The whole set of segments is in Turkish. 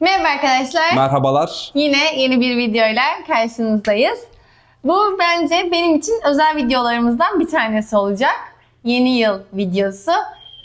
Merhaba arkadaşlar. Merhabalar. Yine yeni bir videoyla karşınızdayız. Bu bence benim için özel videolarımızdan bir tanesi olacak. Yeni yıl videosu.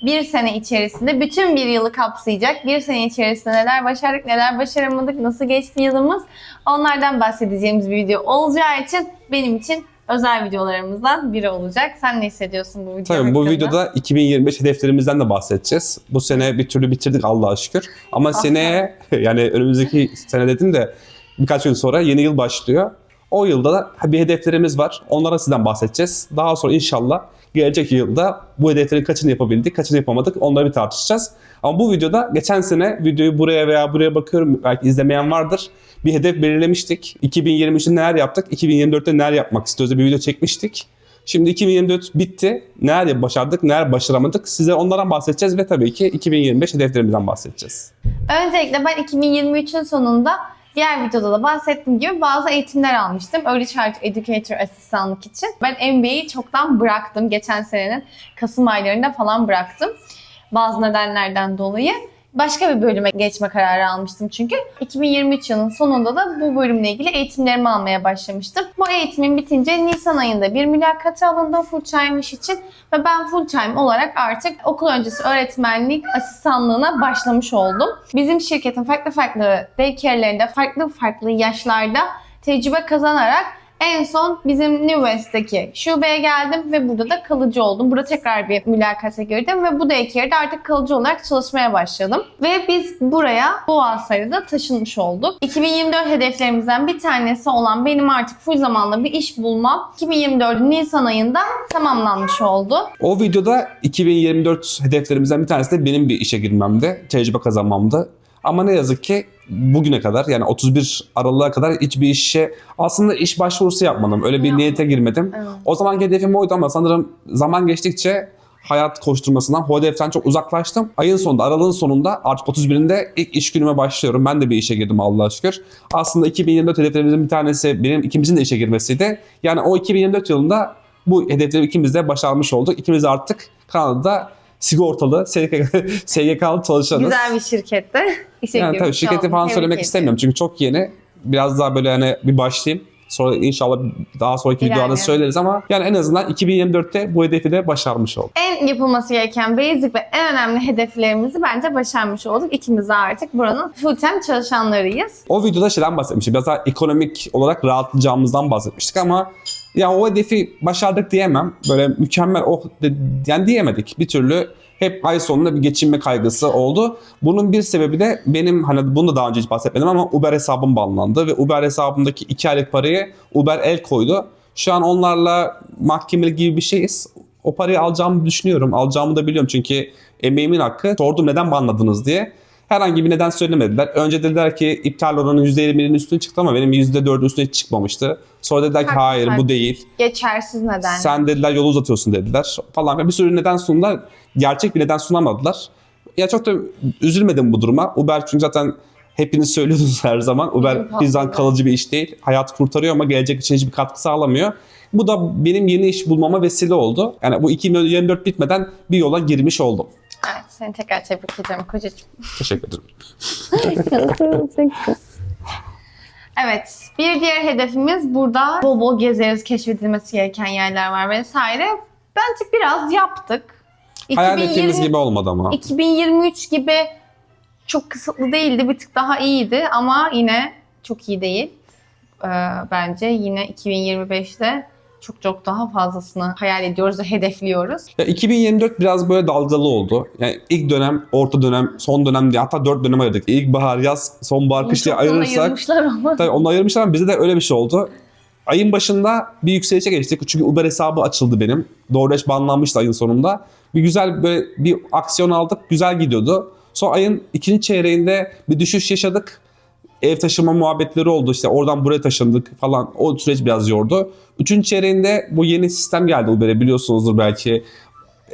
Bir sene içerisinde bütün bir yılı kapsayacak. Bir sene içerisinde neler başardık, neler başaramadık, nasıl geçti yılımız. Onlardan bahsedeceğimiz bir video olacağı için benim için özel videolarımızdan biri olacak. Sen ne hissediyorsun bu video Tabii bu videoda 2025 hedeflerimizden de bahsedeceğiz. Bu sene bir türlü bitirdik Allah'a şükür. Ama Ah. seneye yani önümüzdeki sene dedim de birkaç gün sonra yeni yıl başlıyor. O yılda da bir hedeflerimiz var. Onlara sizden bahsedeceğiz. Daha sonra inşallah gelecek yılda bu hedeflerin kaçını yapabildik, kaçını yapamadık onları bir tartışacağız. Ama bu videoda geçen sene videoyu buraya veya buraya bakıyorum belki izlemeyen vardır. Bir hedef belirlemiştik. 2023'te neler yaptık, 2024'te neler yapmak istiyoruz bir video çekmiştik. Şimdi 2024 bitti. Neler başardık, neler başaramadık. Size onlardan bahsedeceğiz ve tabii ki 2025 hedeflerimizden bahsedeceğiz. Öncelikle ben 2023'ün sonunda diğer videoda da bahsettiğim gibi bazı eğitimler almıştım. Early Child Educator asistanlık için. Ben MBA'yi çoktan bıraktım. Geçen senenin Kasım aylarında falan bıraktım. Bazı nedenlerden dolayı. Başka bir bölüme geçme kararı almıştım çünkü. 2023 yılının sonunda da bu bölümle ilgili eğitimlerimi almaya başlamıştım. Bu eğitimin bitince Nisan ayında bir mülakata alındım full time iş için. Ve ben full time olarak artık okul öncesi öğretmenlik asistanlığına başlamış oldum. Bizim şirketin farklı farklı daycare'lerinde farklı farklı yaşlarda tecrübe kazanarak en son bizim New West'teki şubeye geldim ve burada da kalıcı oldum. Burada tekrar bir mülakata girdim ve bu daycare'de artık kalıcı olarak çalışmaya başladım. Ve biz buraya bu Asarı'da taşınmış olduk. 2024 hedeflerimizden bir tanesi olan benim artık full zamanlı bir iş bulmam 2024 Nisan ayında tamamlanmış oldu. O videoda 2024 hedeflerimizden bir tanesi de benim bir işe girmemdi, tecrübe kazanmamdı. Ama ne yazık ki bugüne kadar yani 31 Aralık'a kadar hiçbir işe aslında iş başvurusu yapmadım. Öyle bir Yapma. niyete girmedim. Evet. O zaman hedefim oydu ama sanırım zaman geçtikçe hayat koşturmasından o hedeften çok uzaklaştım. Ayın sonunda, aralığın sonunda artık 31'inde ilk iş günüme başlıyorum. Ben de bir işe girdim Allah'a şükür. Aslında 2024 hedeflerimizin bir tanesi benim ikimizin de işe girmesiydi. Yani o 2024 yılında bu hedefleri ikimiz de başarmış olduk. İkimiz de artık Kanada'da sigortalı, SGK, SGK'lı çalışanız. Güzel bir şirkette işe Yani tabii şirketi falan söylemek ederim. istemiyorum çünkü çok yeni. Biraz daha böyle hani bir başlayayım. Sonra inşallah daha sonraki videolarda söyleriz ama yani en azından 2024'te bu hedefi de başarmış olduk. en yapılması gereken basic ve en önemli hedeflerimizi bence başarmış olduk. İkimiz de artık buranın full time çalışanlarıyız. O videoda şeyden bahsetmiştik. Biraz daha ekonomik olarak rahatlayacağımızdan bahsetmiştik ama ya o hedefi başardık diyemem. Böyle mükemmel oh de- yani diyemedik. Bir türlü hep ay sonunda bir geçinme kaygısı oldu. Bunun bir sebebi de benim hani bunu da daha önce hiç bahsetmedim ama Uber hesabım banlandı ve Uber hesabımdaki iki aylık parayı Uber el koydu. Şu an onlarla mahkemeli gibi bir şeyiz. O parayı alacağımı düşünüyorum. Alacağımı da biliyorum çünkü emeğimin hakkı. Sordum neden banladınız diye. Herhangi bir neden söylemediler. Önce dediler ki iptal oranı %50'nin üstüne çıktı ama benim %4'ün üstüne hiç çıkmamıştı. Sonra dediler ki hayır bu değil. Geçersiz neden. Sen dediler yolu uzatıyorsun dediler falan. Bir sürü neden sundular. Gerçek bir neden sunamadılar. Ya çok da üzülmedim bu duruma. Uber çünkü zaten hepiniz söylüyordunuz her zaman. Uber bizden kalıcı bir iş değil. Hayat kurtarıyor ama gelecek için hiçbir katkı sağlamıyor. Bu da benim yeni iş bulmama vesile oldu. Yani bu 2024 bitmeden bir yola girmiş oldum. Evet, seni tekrar tebrik ediyorum kocacığım. Teşekkür ederim. evet, bir diğer hedefimiz burada bol bol gezeriz, keşfedilmesi gereken yerler var vesaire. Bence biraz yaptık. Hayal 2020 ettiğimiz gibi olmadı ama. 2023 gibi çok kısıtlı değildi, bir tık daha iyiydi ama yine çok iyi değil. Ee, bence yine 2025'te çok çok daha fazlasını hayal ediyoruz ve hedefliyoruz. Ya 2024 biraz böyle dalgalı oldu. Yani ilk dönem, orta dönem, son dönem diye hatta dört dönem ayırdık. İlkbahar, yaz, sonbahar, kış diye ayırırsak ama. Tabii onu ayırmışlar ama bizde de öyle bir şey oldu. Ayın başında bir yükselişe geçtik. Çünkü Uber hesabı açıldı benim. DoorDash banlanmıştı ayın sonunda. Bir güzel böyle bir aksiyon aldık. Güzel gidiyordu. Sonra ayın ikinci çeyreğinde bir düşüş yaşadık. Ev taşıma muhabbetleri oldu. İşte oradan buraya taşındık falan. O süreç biraz yordu. Üçüncü çeyreğinde bu yeni sistem geldi Uber'e biliyorsunuzdur belki.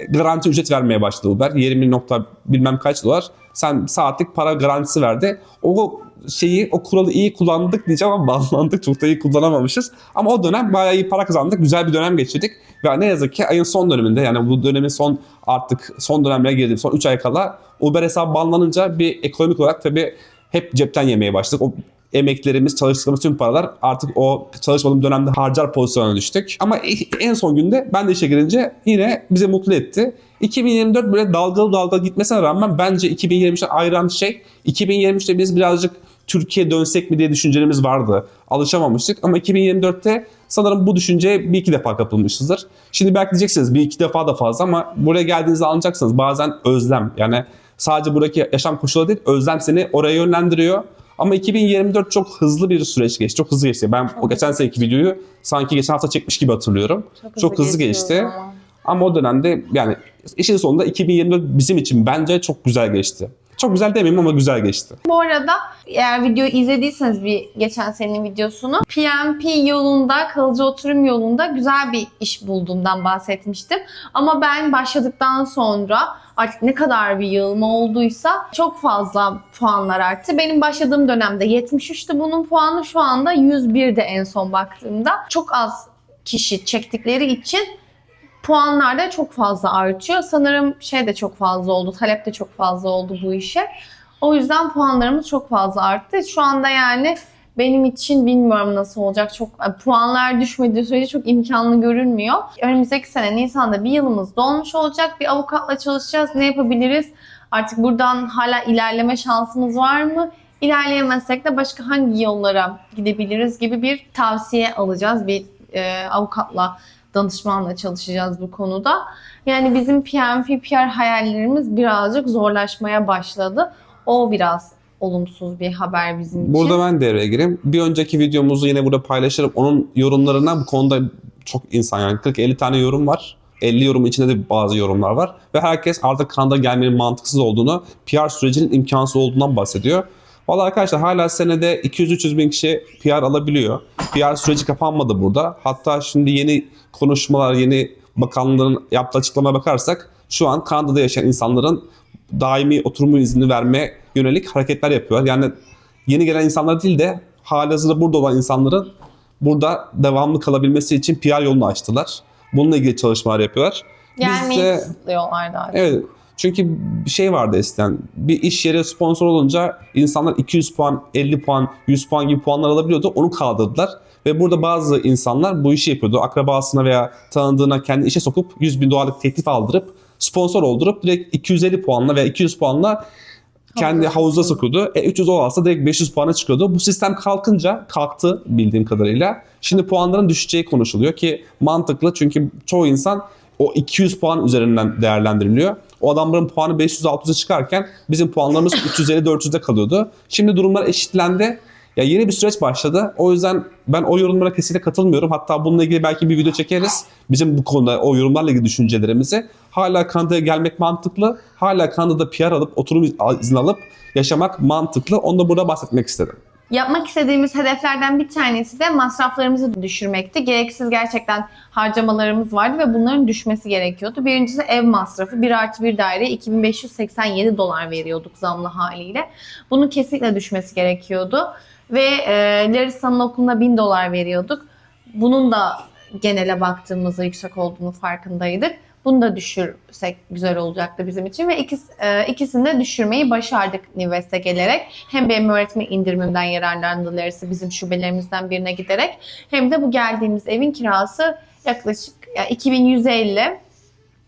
Garanti ücret vermeye başladı Uber. 20 nokta bilmem kaç dolar. Sen saatlik para garantisi verdi. O şeyi, o kuralı iyi kullandık diyeceğim ama bağlandık. Çok da iyi kullanamamışız. Ama o dönem bayağı iyi para kazandık. Güzel bir dönem geçirdik. Ve ne yazık ki ayın son döneminde yani bu dönemin son artık son dönemlere girdim. Son 3 ay kala Uber hesabı banlanınca bir ekonomik olarak tabii hep cepten yemeye başladık. O emeklerimiz, çalıştığımız tüm paralar artık o çalışmadığım dönemde harcar pozisyona düştük. Ama en son günde ben de işe girince yine bize mutlu etti. 2024 böyle dalgalı dalgalı gitmesine rağmen bence 2023'e ayıran şey 2023'te biz birazcık Türkiye dönsek mi diye düşüncelerimiz vardı. Alışamamıştık ama 2024'te sanırım bu düşünceye bir iki defa kapılmışızdır. Şimdi belki diyeceksiniz bir iki defa da fazla ama buraya geldiğinizde anlayacaksınız bazen özlem yani sadece buradaki yaşam koşulları değil özlem seni oraya yönlendiriyor. Ama 2024 çok hızlı bir süreç geçti. Çok hızlı geçti. Ben o geçen seneki videoyu sanki geçen hafta çekmiş gibi hatırlıyorum. Çok hızlı, geçiyor geçti. o zaman. Ama o dönemde yani işin sonunda 2024 bizim için bence çok güzel geçti. Çok güzel demeyeyim ama güzel geçti. Bu arada eğer videoyu izlediyseniz bir geçen senenin videosunu PMP yolunda, kalıcı oturum yolunda güzel bir iş bulduğumdan bahsetmiştim. Ama ben başladıktan sonra artık ne kadar bir yığılma olduysa çok fazla puanlar arttı. Benim başladığım dönemde 73'tü bunun puanı şu anda 101'de en son baktığımda. Çok az kişi çektikleri için puanlar da çok fazla artıyor. Sanırım şey de çok fazla oldu, talep de çok fazla oldu bu işe. O yüzden puanlarımız çok fazla arttı. Şu anda yani benim için bilmiyorum nasıl olacak. Çok e, puanlar düşmediği sürece çok imkanlı görünmüyor. Önümüzdeki sene Nisan'da bir yılımız dolmuş olacak. Bir avukatla çalışacağız. Ne yapabiliriz? Artık buradan hala ilerleme şansımız var mı? İlerleyemezsek de başka hangi yollara gidebiliriz gibi bir tavsiye alacağız. Bir e, avukatla danışmanla çalışacağız bu konuda. Yani bizim PMP PR hayallerimiz birazcık zorlaşmaya başladı. O biraz olumsuz bir haber bizim için. Burada ben devreye gireyim. Bir önceki videomuzu yine burada paylaşırım. Onun yorumlarına bu konuda çok insan yani 40-50 tane yorum var. 50 yorum içinde de bazı yorumlar var. Ve herkes artık kanda gelmenin mantıksız olduğunu, PR sürecinin imkansız olduğundan bahsediyor. Valla arkadaşlar hala senede 200-300 bin kişi PR alabiliyor. PR süreci kapanmadı burada. Hatta şimdi yeni konuşmalar, yeni bakanlığın yaptığı açıklamaya bakarsak şu an Kanada'da yaşayan insanların daimi oturumu izni vermeye yönelik hareketler yapıyor. Yani yeni gelen insanlar değil de halihazırda burada olan insanların burada devamlı kalabilmesi için PR yolunu açtılar. Bununla ilgili çalışmalar yapıyorlar. Gelmeyi de- kısıtlıyorlar daha. Evet. Çünkü bir şey vardı eskiden. Bir iş yeri sponsor olunca insanlar 200 puan, 50 puan, 100 puan gibi puanlar alabiliyordu. Onu kaldırdılar. Ve burada bazı insanlar bu işi yapıyordu. Akrabasına veya tanıdığına kendi işe sokup 100 bin dolarlık teklif aldırıp sponsor oldurup direkt 250 puanla veya 200 puanla kendi Havuza havuza sokuyordu. E 300 o alsa direkt 500 puana çıkıyordu. Bu sistem kalkınca kalktı bildiğim kadarıyla. Şimdi puanların düşeceği konuşuluyor ki mantıklı çünkü çoğu insan o 200 puan üzerinden değerlendiriliyor. O adamların puanı 500-600'e çıkarken bizim puanlarımız 350-400'de kalıyordu. Şimdi durumlar eşitlendi. Ya yeni bir süreç başladı. O yüzden ben o yorumlara kesinlikle katılmıyorum. Hatta bununla ilgili belki bir video çekeriz. Bizim bu konuda o yorumlarla ilgili düşüncelerimizi. Hala Kanada'ya gelmek mantıklı. Hala Kanada'da PR alıp oturum izni alıp yaşamak mantıklı. Onu da burada bahsetmek istedim. Yapmak istediğimiz hedeflerden bir tanesi de masraflarımızı düşürmekti. Gereksiz gerçekten harcamalarımız vardı ve bunların düşmesi gerekiyordu. Birincisi ev masrafı. 1 artı 1 daire 2587 dolar veriyorduk zamlı haliyle. Bunun kesinlikle düşmesi gerekiyordu. Ve e, Larissa'nın okuluna 1000 dolar veriyorduk. Bunun da genele baktığımızda yüksek olduğunu farkındaydık. Bunu da düşürsek güzel olacaktı bizim için ve ikis, e, ikisini de düşürmeyi başardık Nives'e gelerek. Hem benim öğretmen indirimimden yararlandı Larissa bizim şubelerimizden birine giderek hem de bu geldiğimiz evin kirası yaklaşık ya 2150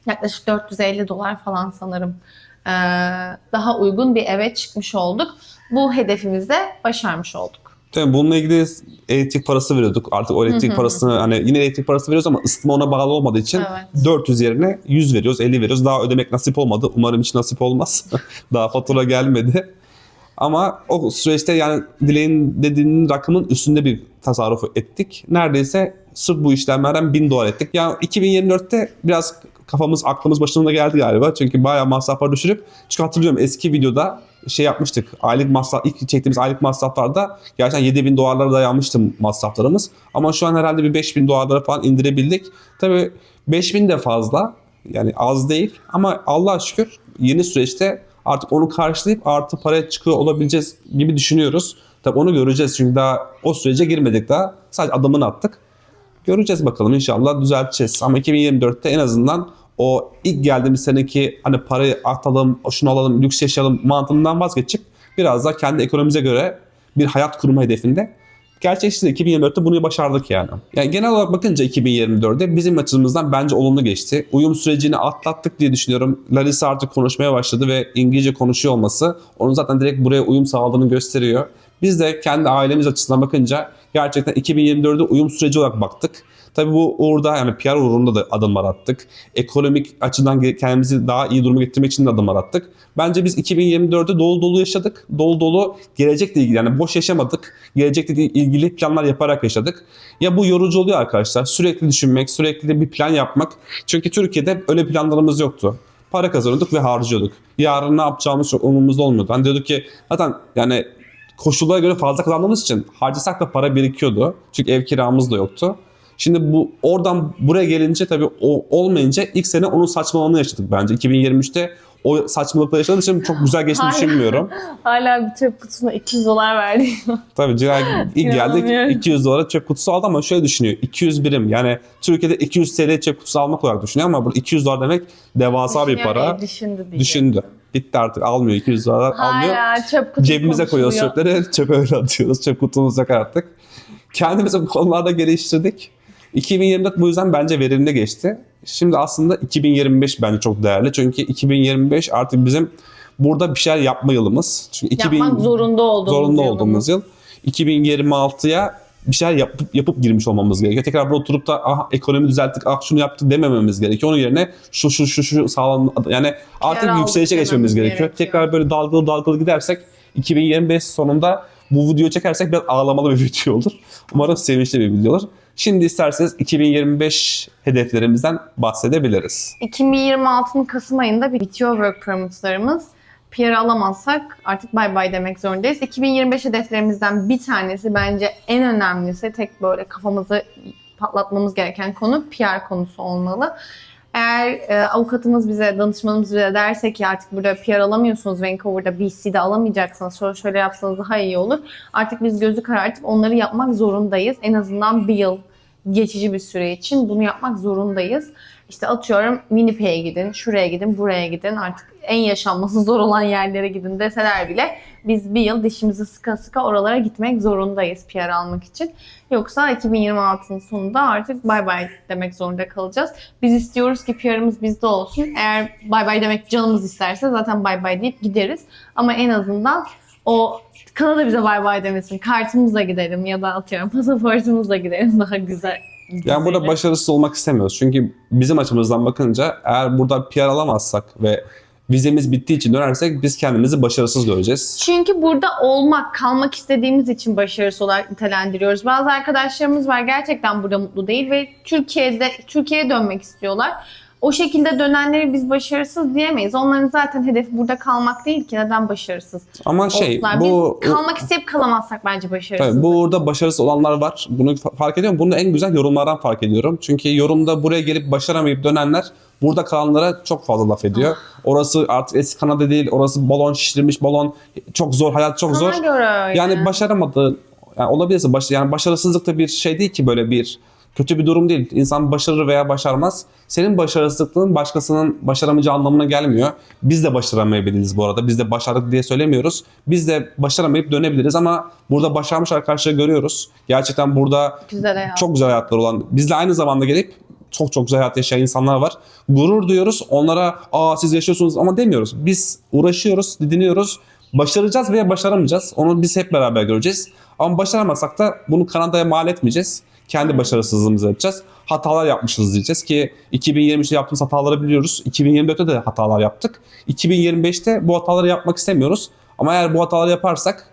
yaklaşık 450 dolar falan sanırım e, daha uygun bir eve çıkmış olduk. Bu hedefimizi de başarmış olduk. Tabii bununla ilgili elektrik parası veriyorduk. Artık o elektrik parasını hani yine elektrik parası veriyoruz ama ısıtma ona bağlı olmadığı için Evet. 400 yerine 100 veriyoruz, 50 veriyoruz. Daha ödemek nasip olmadı. Umarım hiç nasip olmaz. Daha fatura gelmedi. Ama o süreçte yani Dileğin dediğinin rakamın üstünde bir tasarruf ettik. Neredeyse sırf bu işlemlerden 1000 dolar ettik. Yani 2024'te biraz kafamız, aklımız başına geldi galiba. Çünkü bayağı masraflar düşürüp. Çünkü hatırlıyorum eski videoda şey yapmıştık. Aylık masraf, ilk çektiğimiz aylık masraflarda gerçekten 7000 dolarlara dayanmıştı masraflarımız. Ama şu an herhalde bir 5000 dolarlara falan indirebildik. Tabii 5000 de fazla. Yani az değil ama Allah'a şükür yeni süreçte artık onu karşılayıp artı paraya çıkıyor olabileceğiz gibi düşünüyoruz. Tabii onu göreceğiz çünkü daha o sürece girmedik daha. Sadece adımını attık. Göreceğiz bakalım inşallah düzelteceğiz. Ama 2024'te en azından o ilk geldiğimiz seneki hani parayı atalım, şunu alalım, lüks yaşayalım mantığından vazgeçip biraz da kendi ekonomimize göre bir hayat kurma hedefinde. Gerçekleşti 2024'te bunu başardık yani. Yani genel olarak bakınca 2024'de bizim açımızdan bence olumlu geçti. Uyum sürecini atlattık diye düşünüyorum. Larissa artık konuşmaya başladı ve İngilizce konuşuyor olması onun zaten direkt buraya uyum sağladığını gösteriyor. Biz de kendi ailemiz açısından bakınca gerçekten 2024'de uyum süreci olarak baktık. Tabii bu uğurda yani PR uğrunda da adımlar attık. Ekonomik açıdan kendimizi daha iyi duruma getirmek için de adımlar attık. Bence biz 2024'de dolu dolu yaşadık. Dolu dolu gelecekle ilgili yani boş yaşamadık. Gelecekle ilgili planlar yaparak yaşadık. Ya bu yorucu oluyor arkadaşlar. Sürekli düşünmek, sürekli bir plan yapmak. Çünkü Türkiye'de öyle planlarımız yoktu. Para kazanıyorduk ve harcıyorduk. Yarın ne yapacağımız çok umurumuzda olmuyordu. Hani diyorduk ki zaten yani koşullara göre fazla kazandığımız için harcasak da para birikiyordu. Çünkü ev kiramız da yoktu. Şimdi bu oradan buraya gelince tabii o olmayınca ilk sene onun saçmalığını yaşadık bence. 2023'te o saçmalıkları yaşadığım için çok güzel geçtiğini düşünmüyorum. Hala bir çöp kutusuna 200 dolar verdi. Tabii Cilal ilk geldik İnanamıyorum. 200 dolara çöp kutusu aldı ama şöyle düşünüyor. 200 birim yani Türkiye'de 200 TL çöp kutusu almak olarak düşünüyor ama burada 200 dolar demek devasa bir para. Düşündü diyecektim. Düşündü. Bitti artık almıyor 200 dolar almıyor. Hala çöp kutusu Cebimize koyuyoruz çöpleri, çöpe öyle atıyoruz. Çöp kutumuz yok artık. Kendimizi bu konularda geliştirdik. 2024 bu yüzden bence verimli geçti. Şimdi aslında 2025 bence çok değerli. Çünkü 2025 artık bizim burada bir şeyler yapma yılımız. Çünkü 2000 Yapmak zorunda olduğumuz zorunda olduğumuz yıl. 2026'ya bir şeyler yapıp, yapıp girmiş olmamız gerekiyor. Tekrar burada oturup da ah ekonomi düzelttik, ah şunu yaptık demememiz gerekiyor. Onun yerine şu şu şu şu sağlam yani artık aldık yükselişe geçmemiz gerekiyor. gerekiyor. Tekrar böyle dalgalı dalgalı gidersek 2025 sonunda bu videoyu çekersek biraz ağlamalı bir video olur. Umarım sevinçli bir video olur. Şimdi isterseniz 2025 hedeflerimizden bahsedebiliriz. 2026'nın Kasım ayında bitiyor work permit'larımız. PR alamazsak artık bay bay demek zorundayız. 2025 hedeflerimizden bir tanesi bence en önemlisi tek böyle kafamızı patlatmamız gereken konu PR konusu olmalı. Eğer e, avukatımız bize, danışmanımız bize derse ki artık burada PR alamıyorsunuz, Vancouver'da BC'de alamayacaksınız, şöyle şöyle yapsanız daha iyi olur. Artık biz gözü karartıp onları yapmak zorundayız. En azından bir yıl geçici bir süre için bunu yapmak zorundayız. İşte atıyorum Winnipeg'e gidin, şuraya gidin, buraya gidin. Artık en yaşanması zor olan yerlere gidin deseler bile biz bir yıl dişimizi sıka sıka oralara gitmek zorundayız PR almak için. Yoksa 2026'nın sonunda artık bay bay demek zorunda kalacağız. Biz istiyoruz ki PR'ımız bizde olsun. Eğer bay bay demek canımız isterse zaten bay bay deyip gideriz. Ama en azından o Kanada bize bay bay demesin. Kartımızla gidelim ya da atıyorum pasaportumuzla gidelim daha güzel. Yani burada başarısız olmak istemiyoruz. Çünkü bizim açımızdan bakınca eğer burada PR alamazsak ve vizemiz bittiği için dönersek biz kendimizi başarısız göreceğiz. Çünkü burada olmak, kalmak istediğimiz için başarısız olarak nitelendiriyoruz. Bazı arkadaşlarımız var gerçekten burada mutlu değil ve Türkiye'de Türkiye'ye dönmek istiyorlar. O şekilde dönenleri biz başarısız diyemeyiz. Onların zaten hedefi burada kalmak değil ki neden başarısız Ama şey olsunlar. bu Biz kalmak isteyip kalamazsak bence başarısız. Tabii bu uğurda başarısız olanlar var. Bunu fa- fark ediyorum. Bunu en güzel yorumlardan fark ediyorum. Çünkü yorumda buraya gelip başaramayıp dönenler burada kalanlara çok fazla laf ediyor. Orası artık eski Kanada değil. Orası balon şişirmiş balon. Çok zor. Hayat çok Sana zor. göre öyle. Yani başaramadı. Yani olabilirse baş, yani başarısızlık da bir şey değil ki böyle bir kötü bir durum değil. İnsan başarır veya başarmaz. Senin başarısızlığın başkasının başaramayacağı anlamına gelmiyor. Biz de başaramayabiliriz bu arada. Biz de başardık diye söylemiyoruz. Biz de başaramayıp dönebiliriz ama burada başarmış arkadaşları görüyoruz. Gerçekten burada güzel hayat. çok güzel hayatlar olan, bizle aynı zamanda gelip çok çok güzel hayat yaşayan insanlar var. Gurur duyuyoruz. Onlara aa siz yaşıyorsunuz ama demiyoruz. Biz uğraşıyoruz, didiniyoruz. Başaracağız veya başaramayacağız. Onu biz hep beraber göreceğiz. Ama başaramazsak da bunu Kanada'ya mal etmeyeceğiz. Kendi başarısızlığımızı yapacağız. Hatalar yapmışız diyeceğiz ki 2023'te yaptığımız hataları biliyoruz. 2024'te de hatalar yaptık. 2025'te bu hataları yapmak istemiyoruz. Ama eğer bu hataları yaparsak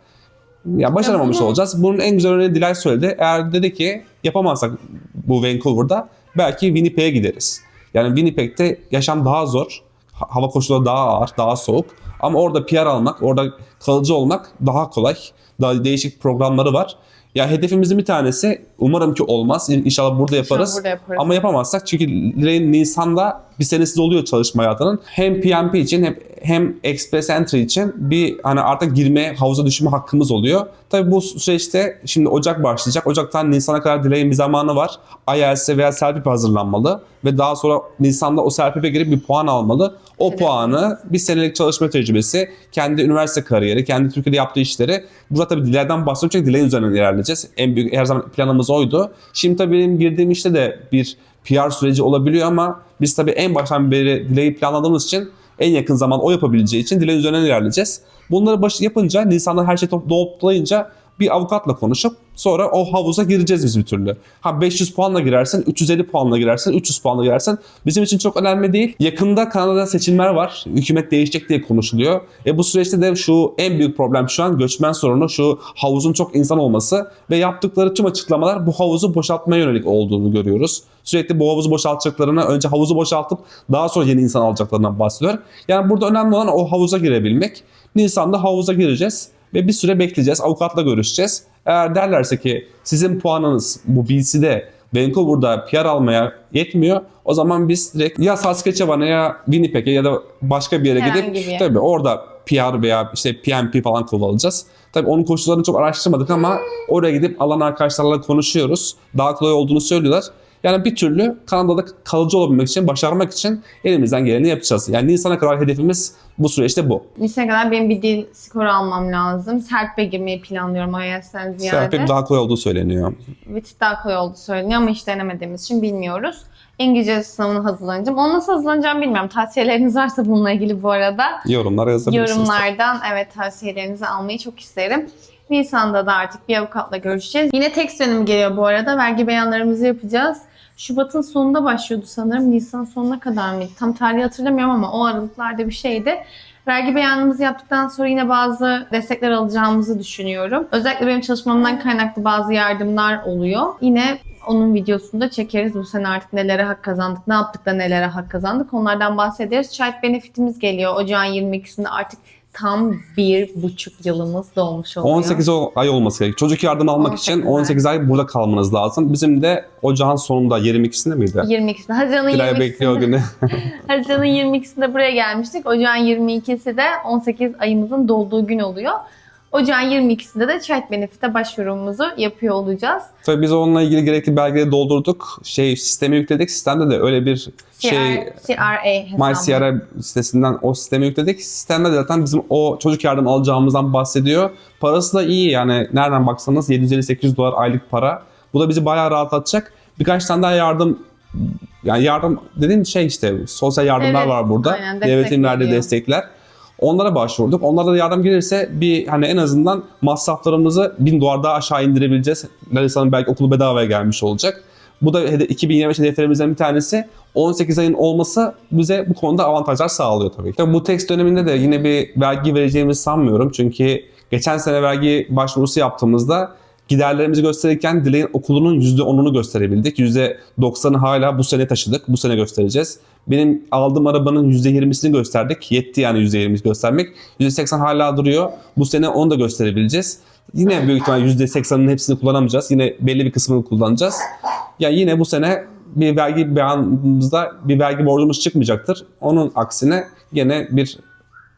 ya başaramamış olacağız. Bunun en güzel örneğini Dilay söyledi. Eğer dedi ki yapamazsak bu Vancouver'da belki Winnipeg'e gideriz. Yani Winnipeg'te yaşam daha zor. ha- Hava koşulları daha ağır, daha soğuk. Ama orada PR almak, orada kalıcı olmak daha kolay. Daha değişik programları var. Ya hedefimizin bir tanesi umarım ki olmaz. İn- İnşallah burada yaparız. burada yaparız. Ama yapamazsak çünkü Dilay'ın Nisan'da bir senesi oluyor çalışma hayatının. Hem PMP için hem, hem Express Entry için bir hani artık girme, havuza düşme hakkımız oluyor. Tabii bu süreçte şimdi Ocak başlayacak. Ocaktan Nisan'a kadar Dilay'ın bir zamanı var. IELTS'e veya SELPIP'e hazırlanmalı ve daha sonra Nisan'da o SELPIP'e girip bir puan almalı. O Evet. puanı bir senelik çalışma tecrübesi, kendi üniversite kariyeri, kendi Türkiye'de yaptığı işleri. Burada tabii bahsediyorum çünkü Dilay üzerinden ilerleyeceğiz. En büyük her zaman planımız oydu. Şimdi tabii benim girdiğim işte de bir PR süreci olabiliyor ama biz tabii en baştan beri Dilay'ı planladığımız için en yakın zaman o yapabileceği için Dilay üzerinden ilerleyeceğiz. Bunları baş yapınca, Nisan'da her şey top- toplayınca bir avukatla konuşup sonra o havuza gireceğiz biz bir türlü. Ha 500 puanla girersin, 350 puanla girersin, 300 puanla girersin. Bizim için çok önemli değil. Yakında Kanada'da seçimler var. Hükümet değişecek diye konuşuluyor. E bu süreçte de şu en büyük problem şu an göçmen sorunu şu havuzun çok insan olması ve yaptıkları tüm açıklamalar bu havuzu boşaltmaya yönelik olduğunu görüyoruz. Sürekli bu havuzu boşaltacaklarına önce havuzu boşaltıp daha sonra yeni insan alacaklarından bahsediyor. Yani burada önemli olan o havuza girebilmek. Nisan'da havuza gireceğiz ve bir süre bekleyeceğiz. Avukatla görüşeceğiz. Eğer derlerse ki sizin puanınız bu BC'de Vancouver'da PR almaya yetmiyor. O zaman biz direkt ya Saskatchewan'a ya Winnipeg'e ya da başka bir yere Herhangi gidip bir tabii orada PR veya işte PMP falan kullanacağız. Tabii onun koşullarını çok araştırmadık ama oraya gidip alan arkadaşlarla konuşuyoruz. Daha kolay olduğunu söylüyorlar. Yani bir türlü Kanada'da kalıcı olabilmek için, başarmak için elimizden geleni yapacağız. Yani Nisan'a kadar hedefimiz bu süreçte bu. Liseye kadar benim bir dil skoru almam lazım. Serp'e girmeyi planlıyorum IELTS'ten ziyade. Serpil daha kolay olduğu söyleniyor. Bir tık daha kolay oldu söyleniyor ama hiç denemediğimiz için bilmiyoruz. İngilizce sınavına hazırlanacağım. Ona nasıl hazırlanacağım bilmiyorum. Tavsiyeleriniz varsa bununla ilgili bu arada. Yorumlara yazabilirsiniz. Yorumlardan evet tavsiyelerinizi almayı çok isterim. Nisan'da da artık bir avukatla görüşeceğiz. Yine tek dönemi geliyor bu arada. Vergi beyanlarımızı yapacağız. Şubat'ın sonunda başlıyordu sanırım. Nisan sonuna kadar mıydı? Tam tarihi hatırlamıyorum ama o aralıklarda bir şeydi. Vergi beyanımızı yaptıktan sonra yine bazı destekler alacağımızı düşünüyorum. Özellikle benim çalışmamdan kaynaklı bazı yardımlar oluyor. Yine onun videosunu da çekeriz. Bu sene artık nelere hak kazandık, ne yaptık da nelere hak kazandık onlardan bahsederiz. Child Benefit'imiz geliyor. Ocağın 22'sinde artık tam bir buçuk yılımız dolmuş oluyor. 18 o- ay olması gerekiyor. Çocuk yardım almak 18 için ay. 18 ay burada kalmanız lazım. Bizim de ocağın sonunda 22'sinde miydi? 22'sinde. Haziran'ın Dilay bekliyor o 22'sinde. günü. Haziran'ın 22'sinde buraya gelmiştik. Ocağın 22'si de 18 ayımızın dolduğu gün oluyor. Ocağın 22'sinde de Child Benefit'e başvurumuzu yapıyor olacağız. Tabii biz onunla ilgili gerekli belgeleri doldurduk. Şey sisteme yükledik. Sistemde de öyle bir şey CR, CRA hesabı. MyCRA sitesinden o sisteme yükledik. Sistemde de zaten bizim o çocuk yardım alacağımızdan bahsediyor. Parası da iyi yani nereden baksanız 750-800 dolar aylık para. Bu da bizi bayağı rahatlatacak. Birkaç tane daha yardım yani yardım dediğim şey işte sosyal yardımlar Evet, var burada. aynen, destek Devletin verdiği veriyor. destekler. Onlara başvurduk. Onlara da yardım gelirse bir hani en azından masraflarımızı 1000 dolar daha aşağı indirebileceğiz. Larisa'nın belki okulu bedavaya gelmiş olacak. Bu da hede- 2025 hedeflerimizden bir tanesi. 18 ayın olması bize bu konuda avantajlar sağlıyor tabii. Tabii bu tekst döneminde de yine bir vergi vereceğimizi sanmıyorum. Çünkü geçen sene vergi başvurusu yaptığımızda giderlerimizi gösterirken Dilay'ın okulunun %10'unu gösterebildik. %90'ı hala bu sene taşıdık. Bu sene göstereceğiz. Benim aldığım arabanın %20'sini gösterdik. Yetti yani %20'si göstermek. %80 hala duruyor. Bu sene onu da gösterebileceğiz. Yine büyük ihtimal %80'ın hepsini kullanamayacağız. Yine belli bir kısmını kullanacağız. Ya yine bu sene bir vergi beyanımızda bir vergi borcumuz çıkmayacaktır. Onun aksine gene bir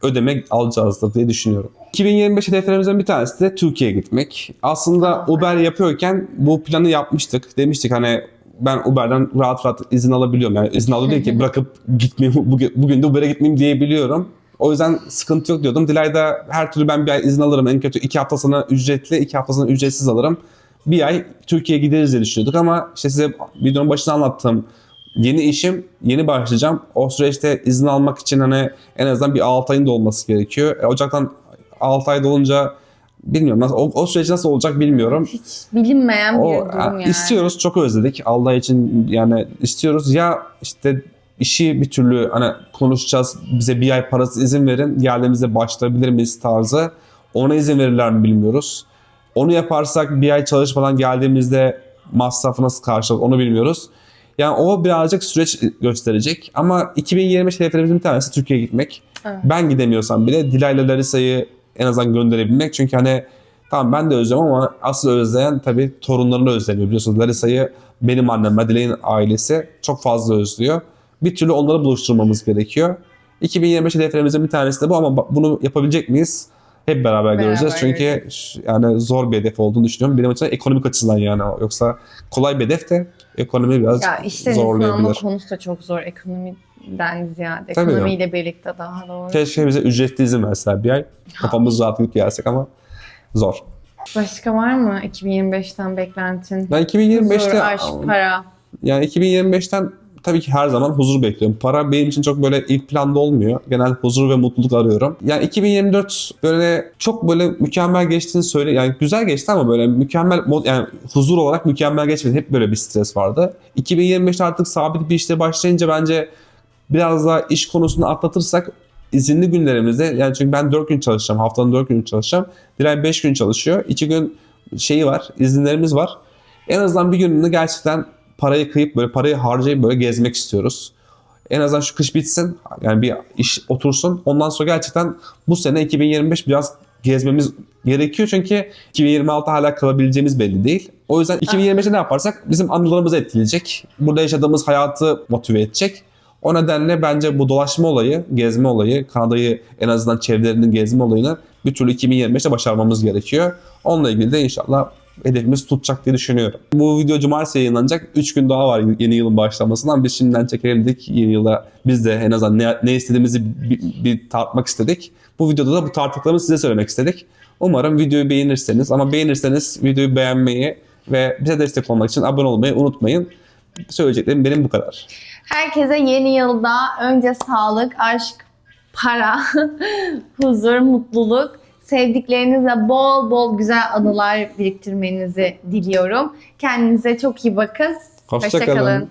ödeme alacağızdır diye düşünüyorum. 2025 hedeflerimizden bir tanesi de Türkiye'ye gitmek. Aslında Uber yapıyorken bu planı yapmıştık. Demiştik hani ben Uber'den rahat rahat izin alabiliyorum. Yani izin alıyor değil ki bırakıp gitmeyeyim, bugün, bugün de Uber'e gitmeyeyim diyebiliyorum. O yüzden sıkıntı yok diyordum. Dilay'da her türlü ben bir ay izin alırım. En kötü iki haftasını ücretli, iki haftasını ücretsiz alırım. Bir ay Türkiye'ye gideriz diye düşünüyorduk ama işte size videonun başında anlattığım yeni işim, yeni başlayacağım. O süreçte izin almak için hani en azından bir 6 ayın da olması gerekiyor. E, Ocaktan 6 ay dolunca bilmiyorum nasıl, o, o süreç nasıl olacak bilmiyorum. Hiç bilinmeyen bir O, durum yani. istiyoruz çok özledik Allah için yani istiyoruz ya işte işi bir türlü hani konuşacağız bize bir ay parası izin verin geldiğimizde başlayabilir miyiz tarzı ona izin verirler mi bilmiyoruz. Onu yaparsak bir ay çalışmadan geldiğimizde masrafı nasıl karşılarız onu bilmiyoruz. Yani o birazcık süreç gösterecek ama 2025 hedeflerimizin bir tanesi Türkiye'ye gitmek. Evet. Ben gidemiyorsam bile Dilay'la Larissa'yı en azından gönderebilmek. Çünkü hani Tamam ben de özlüyorum ama asıl özleyen tabii torunlarını özleniyor. Biliyorsunuz Larissa'yı benim annem, Madeleine ailesi çok fazla özlüyor. Bir türlü onları buluşturmamız gerekiyor. 2025 hedeflerimizin bir tanesi de bu ama bunu yapabilecek miyiz? Hep beraber, Beraber göreceğiz. Çünkü ş- yani zor bir hedef olduğunu düşünüyorum. Benim açımdan ekonomik açıdan yani. Yoksa kolay bir hedef de ekonomi biraz Ya işte zorlayabilir. insanlık konusu da çok zor ekonomiden ziyade. Tabii. Ekonomiyle birlikte daha doğru. Keşke bize ücretli izin verseler bir ay. Kafamız rahat gidip gelsek ama zor. Başka var mı 2025'ten beklentin? Ben 2025'te Huzur, aşk, para. Yani 2025'ten tabii ki her zaman huzur bekliyorum. Para benim için çok böyle ilk planda olmuyor. Genel huzur ve mutluluk arıyorum. Yani 2024 böyle çok böyle mükemmel geçtiğini söyle yani güzel geçti ama böyle mükemmel yani huzur olarak mükemmel geçmedi. Hep böyle bir stres vardı. 2025'te artık sabit bir işte başlayınca bence biraz daha iş konusunu atlatırsak izinli günlerimizde yani çünkü ben 4 gün çalışacağım. Haftanın 4 günü çalışacağım. Dilan 5 gün çalışıyor. 2 gün şeyi var, izinlerimiz var. En azından bir gününü gerçekten parayı kıyıp böyle parayı harcayıp böyle gezmek istiyoruz. En azından şu kış bitsin. Yani bir iş otursun. Ondan sonra gerçekten bu sene 2025 biraz gezmemiz gerekiyor. Çünkü 2026 hala kalabileceğimiz belli değil. O yüzden 2025'te ne yaparsak bizim anılarımızı etkileyecek. Burada yaşadığımız hayatı motive edecek. O nedenle bence bu dolaşma olayı, gezme olayı, Kanada'yı en azından çevrelerinin gezme olayını bir türlü 2025'te başarmamız gerekiyor. Onunla ilgili de inşallah hedefimiz tutacak diye düşünüyorum. Bu video cumartesi yayınlanacak. 3 gün daha var yeni yılın başlamasından. Biz şimdiden çekelim dedik. Yeni yıla biz de en azından ne, ne istediğimizi bir, bir tartmak istedik. Bu videoda da bu tarttıklarımızı size söylemek istedik. Umarım videoyu beğenirseniz ama beğenirseniz videoyu beğenmeyi ve bize destek olmak için abone olmayı unutmayın. Söyleyeceklerim benim bu kadar. Herkese yeni yılda önce sağlık, aşk, para, huzur, mutluluk, sevdiklerinizle bol bol güzel anılar biriktirmenizi diliyorum. Kendinize çok iyi bakın. Hoşça Hoşça kalın.